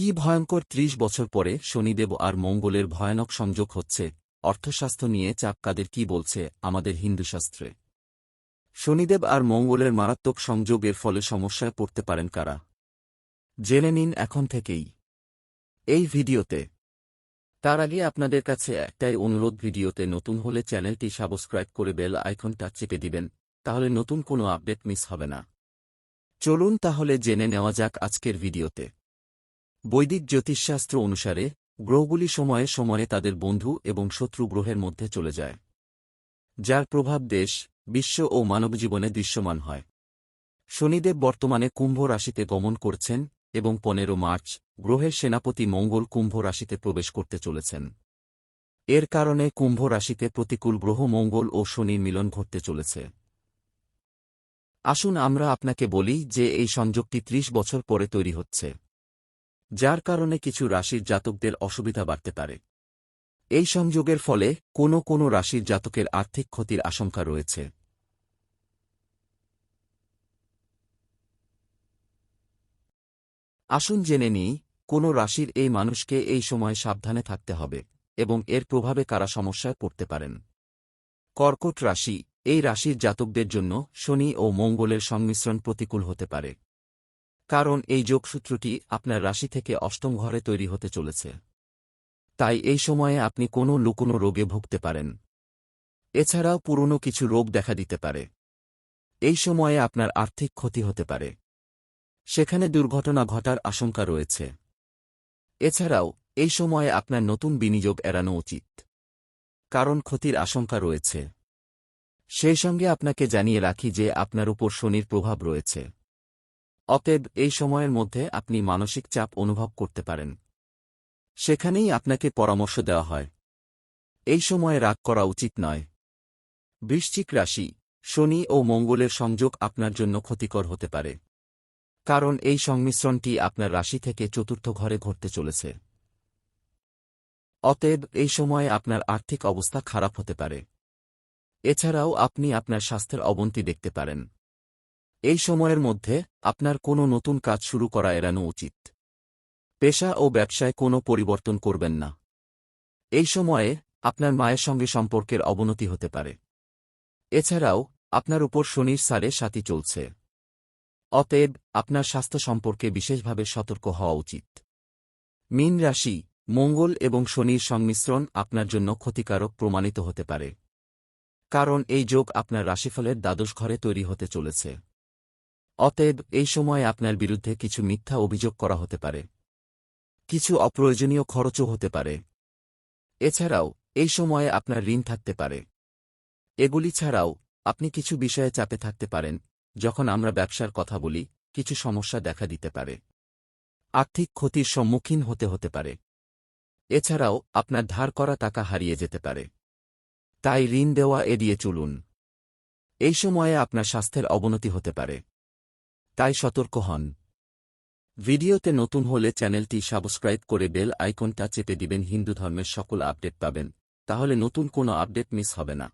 কি ভয়ঙ্কর ত্রিশ বছর পরে শনিদেব আর মঙ্গলের ভয়ানক সংযোগ হচ্ছে, অর্থশাস্ত্র নিয়ে চাপ কাদের কি বলছে আমাদের হিন্দুশাস্ত্রে শনিদেব আর মঙ্গলের মারাত্মক সংযোগের ফলে সমস্যায় পড়তে পারেন কারা? জেনে নিন এখন থেকেই। এই ভিডিওতে। তার আগে আপনাদের কাছে একটাই অনুরোধ, ভিডিওতে নতুন হলে চ্যানেলটি সাবস্ক্রাইব করে বেল আইকনটা চেপে দিবেন, তাহলে নতুন কোনো আপডেট মিস হবে না। চলুন তাহলে জেনে নেওয়া যাক আজকের ভিডিওতে। বৈদিক জ্যোতিষশাস্ত্র অনুসারে, গ্রহগুলি সময়ে সময়ে তাদের বন্ধু এবং শত্রু গ্রহের মধ্যে চলে যায়। যার প্রভাব দেশ, বিশ্ব ও মানবজীবনে দৃশ্যমান হয়। শনিদেব বর্তমানে কুম্ভ রাশিতে গমন করছেন এবং পনেরো মার্চ, গ্রহের সেনাপতি মঙ্গল কুম্ভ রাশিতে প্রবেশ করতে চলেছেন। এর কারণে কুম্ভ রাশিতে প্রতিকূল গ্রহ মঙ্গল ও শনির মিলন ঘটতে চলেছে। আসুন আমরা আপনাকে বলি যে এই সংযোগটি ত্রিশ বছর পরে তৈরি হচ্ছে। যার কারণে কিছু রাশির জাতকদের অসুবিধা বাড়তে পারে। এই সংযোগের ফলে কোনো কোনো রাশির জাতকের আর্থিক ক্ষতির আশঙ্কা রয়েছে। আসুন জেনে নিই, কোন রাশির এই মানুষকে এই সময় সাবধানে থাকতে হবে এবং এর প্রভাবে কারা সমস্যায় পড়তে পারেন। কর্কট রাশি, এই রাশির জাতকদের জন্য শনি ও মঙ্গলের সংমিশ্রণ প্রতিকূল হতে পারে। কারণ এই যোগসূত্রটি আপনার রাশি থেকে অষ্টম ঘরে তৈরি হতে চলেছে। তাই এই সময়ে আপনি কোনো লুকোনো রোগে ভুগতে পারেন। এছাড়াও পুরনো কিছু রোগ দেখা দিতে পারে। এই সময়ে আপনার আর্থিক ক্ষতি হতে পারে। সেখানে দুর্ঘটনা ঘটার আশঙ্কা রয়েছে। এছাড়াও, এই সময়ে আপনার নতুন বিনিয়োগ এড়ানো উচিত। কারণ ক্ষতির আশঙ্কা রয়েছে। সেই সঙ্গে আপনাকে জানিয়ে রাখি যে আপনার উপর শনির প্রভাব রয়েছে। অতএব এই সময়ের মধ্যে আপনি মানসিক চাপ অনুভব করতে পারেন। সেখানেই আপনাকে পরামর্শ দেওয়া হয়। এই সময়ে রাগ করা উচিত নয়। বৃশ্চিক রাশি, শনি ও মঙ্গলের সংযোগ আপনার জন্য ক্ষতিকর হতে পারে। কারণ এই সংমিশ্রণটি আপনার রাশি থেকে চতুর্থ ঘরে ঘটতে চলেছে। অতএব এই সময়ে আপনার আর্থিক অবস্থা খারাপ হতে পারে। এছাড়াও আপনি আপনার স্বাস্থ্যের অবনতি দেখতে পারেন। এই সময়ের মধ্যে আপনার কোনো নতুন কাজ শুরু করা এড়ানো উচিত। পেশা ও ব্যবসায় কোনো পরিবর্তন করবেন না। এই সময়ে আপনার মায়ের সঙ্গে সম্পর্কের অবনতি হতে পারে। এছাড়াও, আপনার উপর শনির সারে সাথী চলছে। অতএব, আপনার স্বাস্থ্য সম্পর্কে বিশেষভাবে সতর্ক হওয়া উচিত। মীন রাশি, মঙ্গল এবং শনির সংমিশ্রণ আপনার জন্য ক্ষতিকারক প্রমাণিত হতে পারে। কারণ এই যোগ আপনার রাশিফলের দ্বাদশ ঘরে তৈরি হতে চলেছে। অতএব এই সময়ে আপনার বিরুদ্ধে কিছু মিথ্যা অভিযোগ করা হতে পারে। কিছু অপ্রয়োজনীয় খরচও হতে পারে। এছাড়াও, এই সময়ে আপনার ঋণ থাকতে পারে। এগুলি ছাড়াও, আপনি কিছু বিষয়ে চাপে থাকতে পারেন, যখন আমরা ব্যবসার কথা বলি, কিছু সমস্যা দেখা দিতে পারে। আর্থিক ক্ষতির সম্মুখীন হতে হতে পারে। এছাড়াও, আপনার ধার করা টাকা হারিয়ে যেতে পারে। তাই ঋণ দেওয়া এড়িয়ে চলুন। এই সময়ে আপনার স্বাস্থ্যের অবনতি হতে পারে। তাই সতর্ক হন। ভিডিওতে নতুন হলে চ্যানেলটি সাবস্ক্রাইব করে বেল আইকনটা চেপে দিবেন। হিন্দু ধর্মের সকল আপডেট পাবেন। তাহলে নতুন কোনো আপডেট মিস হবে না।